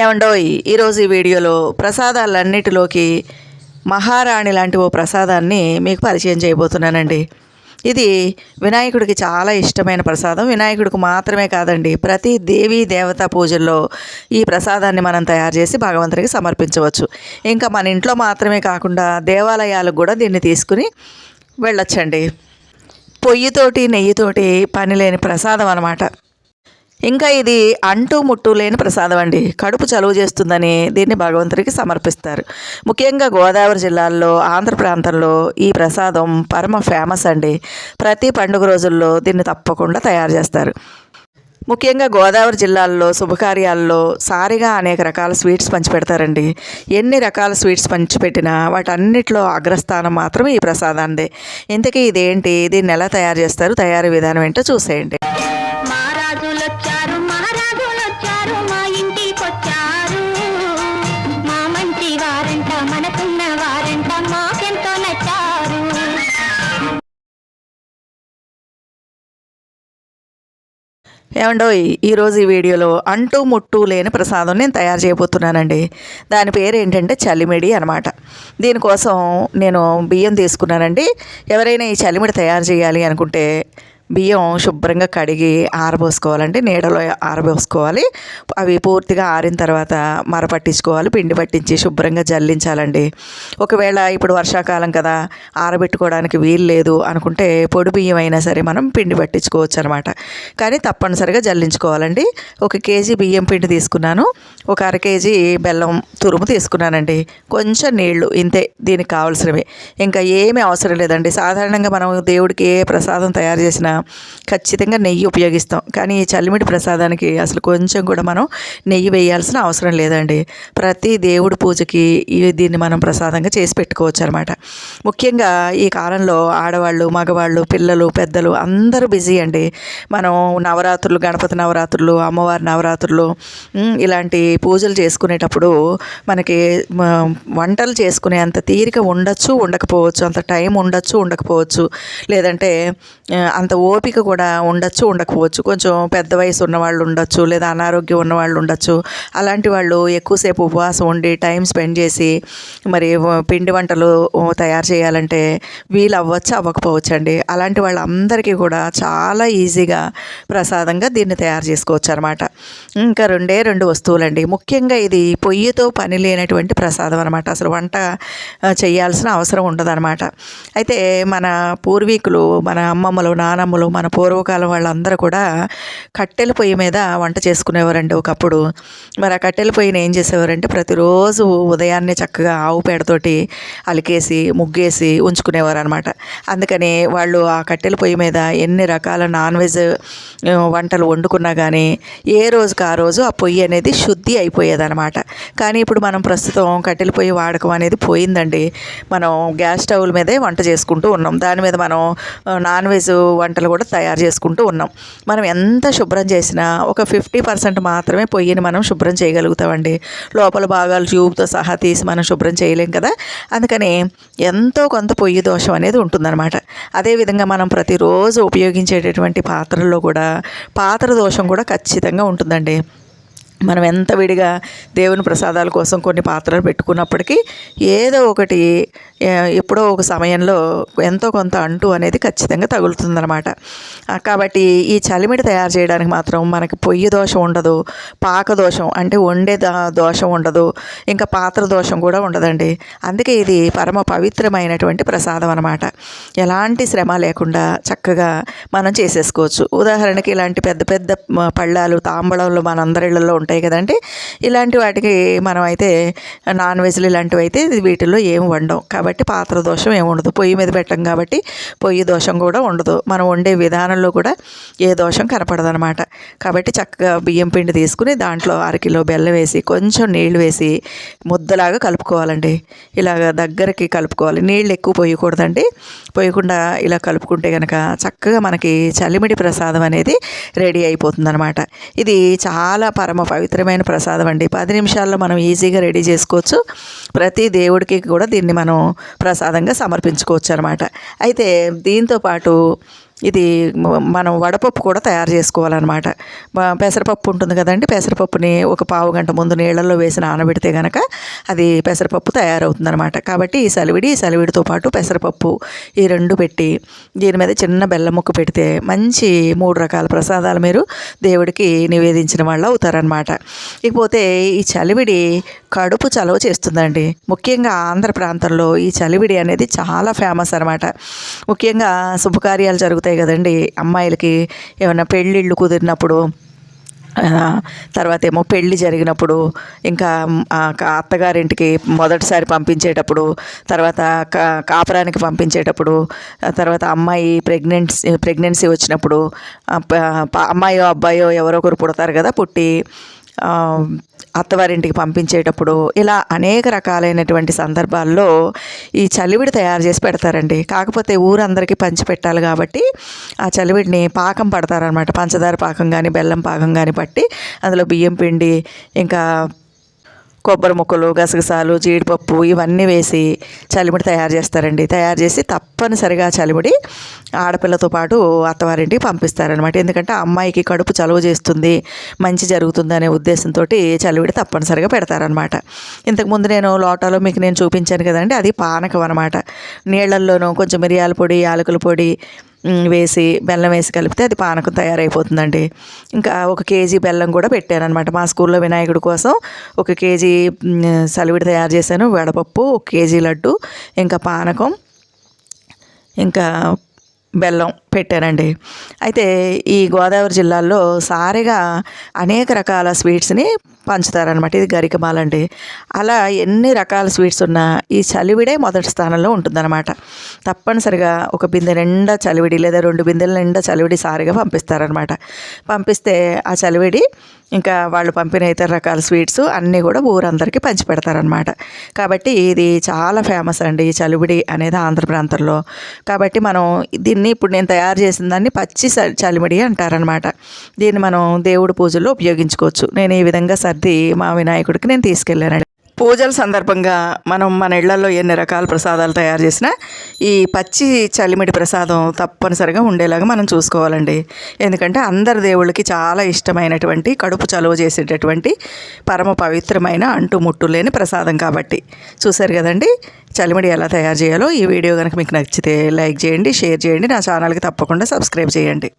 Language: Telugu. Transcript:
ఏమండోయ్ ఈరోజు ఈ వీడియోలో ప్రసాదాలన్నిటిలోకి మహారాణి లాంటి ఓ ప్రసాదాన్ని మీకు పరిచయం చేయబోతున్నానండి. ఇది వినాయకుడికి చాలా ఇష్టమైన ప్రసాదం. వినాయకుడికి మాత్రమే కాదండి ప్రతి దేవీ దేవతా పూజల్లో ఈ ప్రసాదాన్ని మనం తయారు చేసి భగవంతుడికి సమర్పించవచ్చు. ఇంకా మన ఇంట్లో మాత్రమే కాకుండా దేవాలయాలకు కూడా దీన్ని తీసుకుని వెళ్ళొచ్చండి. పొయ్యితోటి నెయ్యితోటి పని లేని ప్రసాదం అనమాట ఇంకా ఇది అంటూ ముట్టు లేని ప్రసాదం అండి. కడుపు చలువ చేస్తుందని దీన్ని భగవంతుడికి సమర్పిస్తారు. ముఖ్యంగా గోదావరి జిల్లాల్లో ఆంధ్ర ప్రాంతంలో ఈ ప్రసాదం పరమ ఫేమస్ అండి. ప్రతి పండుగ రోజుల్లో దీన్ని తప్పకుండా తయారు చేస్తారు. ముఖ్యంగా గోదావరి జిల్లాల్లో శుభకార్యాల్లో సారిగా అనేక రకాల స్వీట్స్ పంచిపెడతారండి ఎన్ని రకాల స్వీట్స్ పంచిపెట్టినా వాటన్నిటిలో అగ్రస్థానం మాత్రం ఈ ప్రసాదాందే ఇంతకీ ఇదేంటి? దీన్ని ఎలా తయారు చేస్తారు? తయారీ విధానం ఏంటో చూసేయండి. ఏమండో ఈరోజు ఈ వీడియోలో అంటూ ముట్టు లేని ప్రసాదం నేను తయారు చేయబోతున్నానండి. దాని పేరు ఏంటంటే చలిమిడి అనమాట దీనికోసం నేను బియ్యం తీసుకున్నానండి. ఎవరైనా ఈ చలిమిడి తయారు చేయాలి అనుకుంటే బియ్యం శుభ్రంగా కడిగి ఆరబోసుకోవాలండి నీడలో ఆరబోసుకోవాలి. అవి పూర్తిగా ఆరిన తర్వాత మర పట్టించుకోవాలి. పిండి పట్టించి శుభ్రంగా జల్లించాలండి. ఒకవేళ ఇప్పుడు వర్షాకాలం కదా ఆరబెట్టుకోవడానికి వీలు లేదు అనుకుంటే పొడి బియ్యం అయినా సరే మనం పిండి పట్టించుకోవచ్చు అనమాట కానీ తప్పనిసరిగా జల్లించుకోవాలండి. ఒక కేజీ బియ్యం పిండి తీసుకున్నాను. ఒక అర కేజీ బెల్లం తురుము తీసుకున్నానండి. కొంచెం నీళ్ళు ఇంతే. దీనికి కావాల్సినవి. ఇంకా ఏమీ అవసరం లేదండి. సాధారణంగా మనం దేవుడికి ఏ ప్రసాదం తయారు చేసినా ఖచ్చితంగా నెయ్యి ఉపయోగిస్తాం. కానీ ఈ చల్లిమిడి ప్రసాదానికి అసలు కొంచెం కూడా మనం నెయ్యి వేయాల్సిన అవసరం లేదండి. ప్రతి దేవుడి పూజకి దీన్ని మనం ప్రసాదంగా చేసి పెట్టుకోవచ్చు అనమాట ముఖ్యంగా ఈ కాలంలో ఆడవాళ్ళు మగవాళ్ళు పిల్లలు పెద్దలు అందరూ బిజీ అండి. మనం నవరాత్రులు గణపతి నవరాత్రులు అమ్మవారి నవరాత్రులు ఇలాంటి పూజలు చేసుకునేటప్పుడు మనకి వంటలు చేసుకునే అంత తీరిక ఉండొచ్చు ఉండకపోవచ్చు. అంత టైం ఉండొచ్చు ఉండకపోవచ్చు. లేదంటే అంత ఓపిక కూడా ఉండొచ్చు ఉండకపోవచ్చు. కొంచెం పెద్ద వయసు ఉన్న వాళ్ళు ఉండొచ్చు లేదా అనారోగ్యం ఉన్న వాళ్ళు ఉండొచ్చు. అలాంటి వాళ్ళు ఎక్కువసేపు ఉపవాసం ఉండి టైం స్పెండ్ చేసి మరి పిండి వంటలు తయారు చేయాలంటే వీలు అవ్వచ్చు అవ్వకపోవచ్చు అండి అలాంటి వాళ్ళందరికీ కూడా చాలా ఈజీగా ప్రసాదంగా దీన్ని తయారు చేసుకోవచ్చు అనమాట ఇంకా రెండే రెండు వస్తువులండి. ముఖ్యంగా ఇది పొయ్యితో పని లేనటువంటి ప్రసాదం అనమాట అసలు వంట చేయాల్సిన అవసరం ఉండదన్నమాట. అయితే మన పూర్వీకులు మన అమ్మమ్మలు నానమ్మలు మన పూర్వకాలం వాళ్ళందరూ కూడా కట్టెల పొయ్యి మీద వంట చేసుకునేవారండి ఒకప్పుడు. మరి ఆ కట్టెల పొయ్యిని ఏం చేసేవారంటే ప్రతిరోజు ఉదయాన్నే చక్కగా ఆవు పేడతోటి అలికేసి ముగ్గేసి ఉంచుకునేవారు అనమాట అందుకని వాళ్ళు ఆ కట్టెల పొయ్యి మీద ఎన్ని రకాల నాన్ వెజ్ వంటలు వండుకున్నా కానీ ఏ రోజుకి ఆ రోజు ఆ పొయ్యి అనేది శుద్ధి అయిపోయేదన్నమాట. కానీ ఇప్పుడు మనం ప్రస్తుతం కట్టెల పొయ్యి వాడకం అనేది పోయిందండి. మనం గ్యాస్ స్టవ్ల మీదే వంట చేసుకుంటూ ఉన్నాం. దాని మీద మనం నాన్ వెజ్ వంటలు కూడా తయారు చేసుకుంటూ ఉన్నాం. మనం ఎంత శుభ్రం చేసినా ఒక ఫిఫ్టీ పర్సెంట్ మాత్రమే పొయ్యిని మనం శుభ్రం చేయగలుగుతామండి. లోపల భాగాలు ట్యూబ్తో సహా తీసి మనం శుభ్రం చేయలేం కదా? అందుకని ఎంతో కొంత పొయ్యి దోషం అనేది ఉంటుందన్నమాట. అదేవిధంగా మనం ప్రతిరోజు ఉపయోగించేటటువంటి పాత్రల్లో కూడా పాత్ర దోషం కూడా ఖచ్చితంగా ఉంటుందండి. మనం ఎంత విడిగా దేవుని ప్రసాదాల కోసం కొన్ని పాత్రలు పెట్టుకున్నప్పటికీ ఏదో ఒకటి ఎప్పుడో ఒక సమయంలో ఎంతో కొంత అంటూ అనేది ఖచ్చితంగా తగులుతుందనమాట కాబట్టి ఈ చలిమిడి తయారు చేయడానికి మాత్రం మనకి పొయ్యి దోషం ఉండదు పాక దోషం అంటే వండే దోషం ఉండదు ఇంకా పాత్ర దోషం కూడా ఉండదండి. అందుకే ఇది పరమ పవిత్రమైనటువంటి ప్రసాదం అనమాట ఎలాంటి శ్రమ లేకుండా చక్కగా మనం చేసేసుకోవచ్చు. ఉదాహరణకి ఇలాంటి పెద్ద పెద్ద పళ్ళాలు తాంబళంలో మనందరిళ్ళల్లో ఉంటాయి కదండి ఇలాంటి వాటికి మనం అయితే నాన్ వెజ్లు ఇలాంటివి అయితే వీటిల్లో ఏం వండం కాబట్టి పాత్ర దోషం ఏమి ఉండదు. పొయ్యి మీద పెట్టం కాబట్టి పొయ్యి దోషం కూడా ఉండదు. మనం వండే విధానంలో కూడా ఏ దోషం కనపడదనమాట. కాబట్టి చక్కగా బియ్యం పిండి తీసుకుని దాంట్లో అరకిలో బెల్లం వేసి కొంచెం నీళ్ళు వేసి ముద్దలాగా కలుపుకోవాలండి. ఇలాగ దగ్గరికి కలుపుకోవాలి. నీళ్ళు ఎక్కువ పోయకూడదండి. పోయకుండా ఇలా కలుపుకుంటే కనుక చక్కగా మనకి చలిమిడి ప్రసాదం అనేది రెడీ అయిపోతుంది అనమాట ఇది చాలా పరమ పవిత్రమైన ప్రసాదం అండి. పది నిమిషాల్లో మనం ఈజీగా రెడీ చేసుకోవచ్చు. ప్రతి దేవుడికి కూడా దీన్ని మనం ప్రసాదంగా సమర్పించుకోవచ్చు అనమాట అయితే దీంతో పాటు ఇది మనం వడపప్పు కూడా తయారు చేసుకోవాలన్నమాట. పెసరపప్పు ఉంటుంది కదండి పెసరపప్పుని ఒక పావు గంట ముందు నీళ్ళల్లో వేసి నానబెడితే కనుక అది పెసరపప్పు తయారవుతుంది అనమాట కాబట్టి ఈ సలివిడి ఈ సలివిడితో పాటు పెసరపప్పు ఈ రెండు పెట్టి దీని మీద చిన్న బెల్లం ముక్క పెడితే మంచి మూడు రకాల ప్రసాదాలు మీరు దేవుడికి నివేదించిన వాళ్ళు అవుతారనమాట ఇకపోతే ఈ చలివిడి కడుపు చలవ చేస్తుందండి. ముఖ్యంగా ఆంధ్ర ప్రాంతంలో ఈ చలివిడి అనేది చాలా ఫేమస్ అనమాట ముఖ్యంగా శుభకార్యాలు జరుగుతాయి. కదండి. అమ్మాయిలకి ఏమైనా పెళ్ళిళ్ళు కుదిరినప్పుడు తర్వాత ఏమో పెళ్ళి జరిగినప్పుడు ఇంకా అత్తగారింటికి మొదటిసారి పంపించేటప్పుడు తర్వాత కా- కాపురానికి పంపించేటప్పుడు తర్వాత అమ్మాయి ప్రెగ్నెన్సీ ప్రెగ్నెన్సీ వచ్చినప్పుడు అమ్మాయో అబ్బాయో ఎవరో ఒకరు పుడతారు కదా పుట్టి అత్తవారింటికి పంపించేటప్పుడు ఇలా అనేక రకాలైనటువంటి సందర్భాల్లో ఈ చలివిడి తయారు చేసి పెడతారండి. కాకపోతే ఊరందరికీ పంచి పెట్టాలి కాబట్టి ఆ చలివిడిని పాకం పడతారనమాట పంచదార పాకం కానీ బెల్లం పాకం కానీ పట్టి అందులో బియ్యం పిండి ఇంకా కొబ్బరి ముక్కలు గసగసాలు జీడిపప్పు ఇవన్నీ వేసి చలిమిడి తయారు చేస్తారండి. తయారు చేసి తప్పనిసరిగా చలిమిడి ఆడపిల్లతో పాటు అత్తవారింటికి పంపిస్తారనమాట ఎందుకంటే అమ్మాయికి కడుపు చలువ చేస్తుంది మంచి జరుగుతుంది అనే ఉద్దేశంతో చలివిడి తప్పనిసరిగా పెడతారనమాట ఇంతకుముందు నేను లోటాలో మీకు నేను చూపించాను కదండి అది పానకం అనమాట నీళ్ళల్లోనూ కొంచెం మిరియాల పొడి యాలకుల పొడి వేసి బెల్లం వేసి కలిపితే అది పానకం తయారైపోతుందండి. ఇంకా ఒక కేజీ బెల్లం కూడా పెట్టాను అనమాట మా స్కూల్లో వినాయకుడి కోసం ఒక కేజీ సలివిడి తయారు చేశాను. వడపప్పు ఒక కేజీ లడ్డు ఇంకా పానకం ఇంకా బెల్లం. పెట్టానండి అయితే ఈ గోదావరి జిల్లాలో సారిగా అనేక రకాల స్వీట్స్ని పంచుతారనమాట ఇది గరికమాల అండి. అలా ఎన్ని రకాల స్వీట్స్ ఉన్నా ఈ చలివిడే మొదటి స్థానంలో ఉంటుందన్నమాట. తప్పనిసరిగా ఒక బిందె నిండా చలివిడి లేదా రెండు బిందెల నిండా చలివిడి సారిగా పంపిస్తారనమాట పంపిస్తే ఆ చలివిడి ఇంకా వాళ్ళు పంపిన ఇతర రకాల స్వీట్స్ అన్నీ కూడా ఊరందరికీ పంచి పెడతారనమాట కాబట్టి ఇది చాలా ఫేమస్ అండి ఈ చలివిడి అనేది ఆంధ్ర ప్రాంతంలో. కాబట్టి మనం దీన్ని ఇప్పుడు నేను తయారు తయారు చేసిన దాన్ని పచ్చి చ- చలిమిడి అంటారనమాట దీన్ని మనం దేవుడి పూజల్లో ఉపయోగించుకోవచ్చు. నేను ఈ విధంగా సర్ది మా వినాయకుడికి నేను తీసుకెళ్ళానండి. పూజల సందర్భంగా మనం మన ఇళ్ళలో ఎన్ని రకాల ప్రసాదాలు తయారు చేసినా ఈ పచ్చి చలిమిడి ప్రసాదం తప్పనిసరిగా ఉండేలాగా మనం చూసుకోవాలండి. ఎందుకంటే అందరి దేవుళ్ళకి చాలా ఇష్టమైనటువంటి కడుపు చలువ చేసేటటువంటి పరమ పవిత్రమైన అంటు ముట్టు లేని ప్రసాదం కాబట్టి. చూశారు కదండి? చలిమిడి ఎలా తయారు చేయాలో ఈ వీడియో కనుక మీకు నచ్చితే లైక్ చేయండి షేర్ చేయండి నా ఛానల్కి తప్పకుండా సబ్స్క్రైబ్ చేయండి.